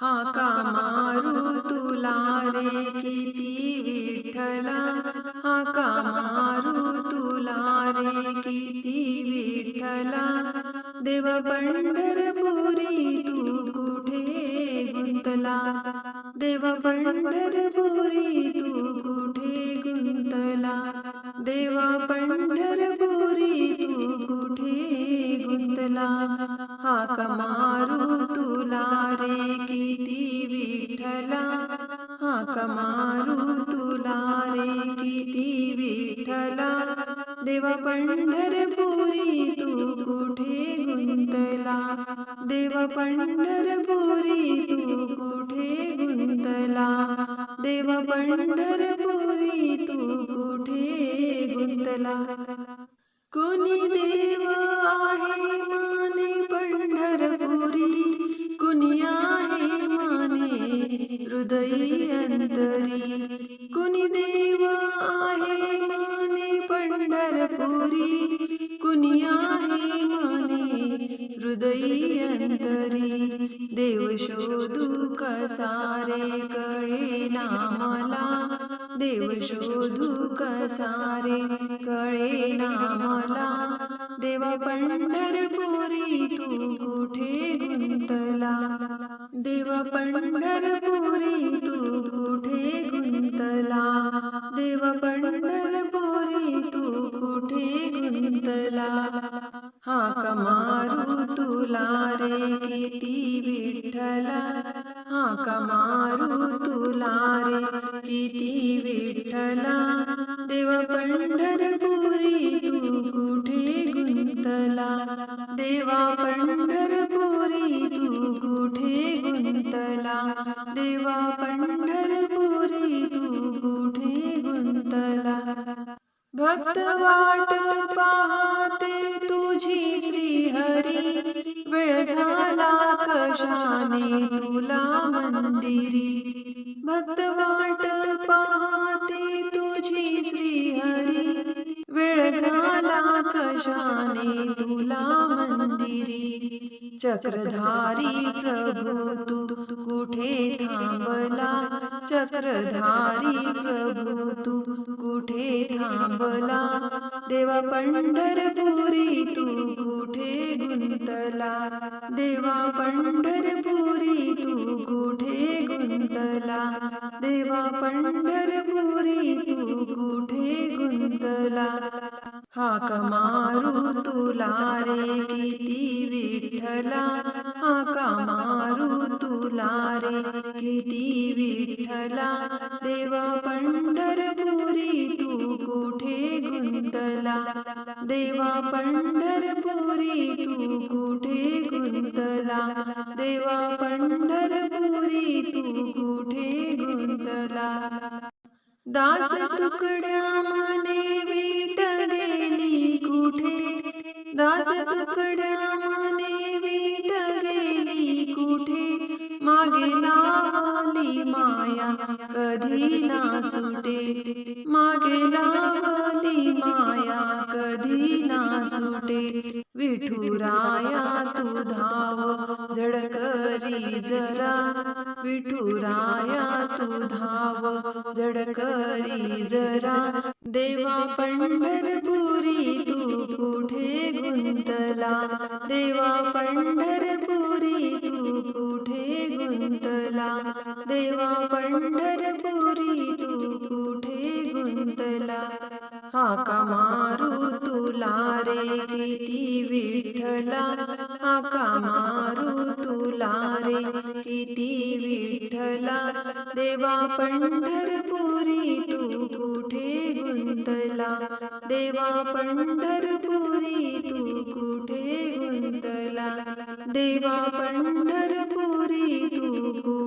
हाका मारू तुला रे किती विठ्ठला. हाका मारू तुला रे किती विठ्ठला. देव पंढरपुरी तू कुठे गुंतला? देव पंढरपुरी तू कुठे गुंतला? देवा पंढरपुरी तू कुठे गुंतला? कमारू मारू तुला रे किती विठला देवा पंढरपुरी तू कुठे गुंतला? देवा पंढरपुरी तू कुठे गुंतला? देवा पंढरपुरी तू कुठे गुंतला? अंतरी कुणी देव आहे माने पंढरपुरी? कुणी आहे माने हृदयी अंतरी देव शोधू कसारे कळे नामला? देव शोधू कसारे कळे नामला? देवा पंढरपुरी तू कुठे गुंतला? देवा पंढरपुरी तू गुंतला. देव पंढरपुरी तू कुठे गुंतला? हाक मारू तुला रे किती विठ्ठला. हाक मारू तुला रे किती विठ्ठला. देव पंढरपुरी तू कुठे गुंतला? देवा पंढरपुरी तू कुठे गुंतला? देवा पंढरपुरी तू भक्त वाट पाहते तुझी श्रीहरी. वेळ झाला कशाने तुला मंदिरी. भक्त वाट पाहते तुझी श्रीहरी. वेळ झाला कशाने तुला मंदिरी. चक्रधारी प्रभू तू कुठे थांबला चक्रधारी प्रभू तू? कुठे थांबला? देवा पंढरपुरी तू कुठे गुंतला? देवा पंढरपुरी तू कुठे गुंतला? देवा पंढरपुरी तू कुठे गुंतला? हाक मारू तुला रे किती विठ्ठला. हाका मारू तुला रे किती विठ्ठला देवा पंढरपुरी तू कुठे गुंतला? देवा पंढरपुरी तू कुठे गुंतला? देवा पंढरपुरी तू कुठे गुंतला? दास तुकड्या माने वीट गेली कुठे? दास तुकड्या मागे लावली माया कधी ना सुटे मागे लावली माया कधी ना सुटे विठुराया तू धाव झडकरी जरा. विठुराया तू धाव झडकरी जरा. देवा पंढरपुरी तू कुठे गुंतला? देवा पंढरपुरी तू गुंतला देवा पंढरपुरी तू कुठे गुंतला? हाका मारू तुला रे किती विठ्ठला? हाका मारू तुला रे किती विठ्ठला? देवा पंढरपुरी तू कुठे गुंतला? देवा पंढरपुरी तू कुठे गुंतला? देवा पंढरपुरी तू